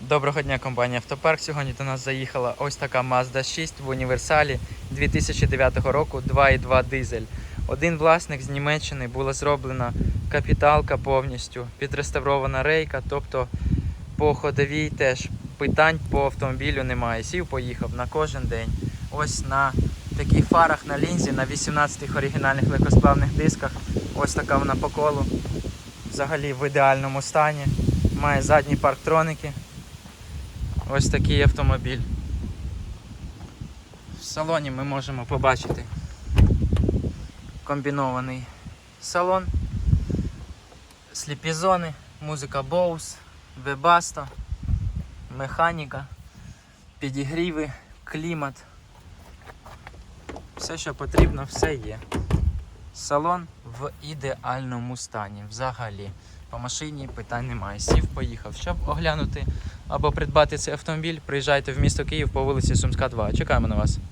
Доброго дня, компанія Автопарк. Сьогодні до нас заїхала ось така Mazda 6 в універсалі 2009 року 2.2 дизель. Один власник з Німеччини була зроблена капіталка повністю, підреставрована рейка, тобто по ходовій теж питань по автомобілю немає. Сів, поїхав на кожен день. Ось на таких фарах на лінзі, на 18-х оригінальних легкосплавних дисках. Ось така вона по колу. Взагалі в ідеальному стані. Має задні парктроники. Ось такий автомобіль. В салоні ми можемо побачити комбінований салон, сліпі зони, музика Bose, Webasto, механіка, підігріви, клімат. Все, що потрібно, все є. Салон в ідеальному стані взагалі. По машині питань немає. Сів, поїхав. Щоб оглянути або придбати цей автомобіль, приїжджайте в місто Київ по вулиці Сумська 2. Чекаємо на вас.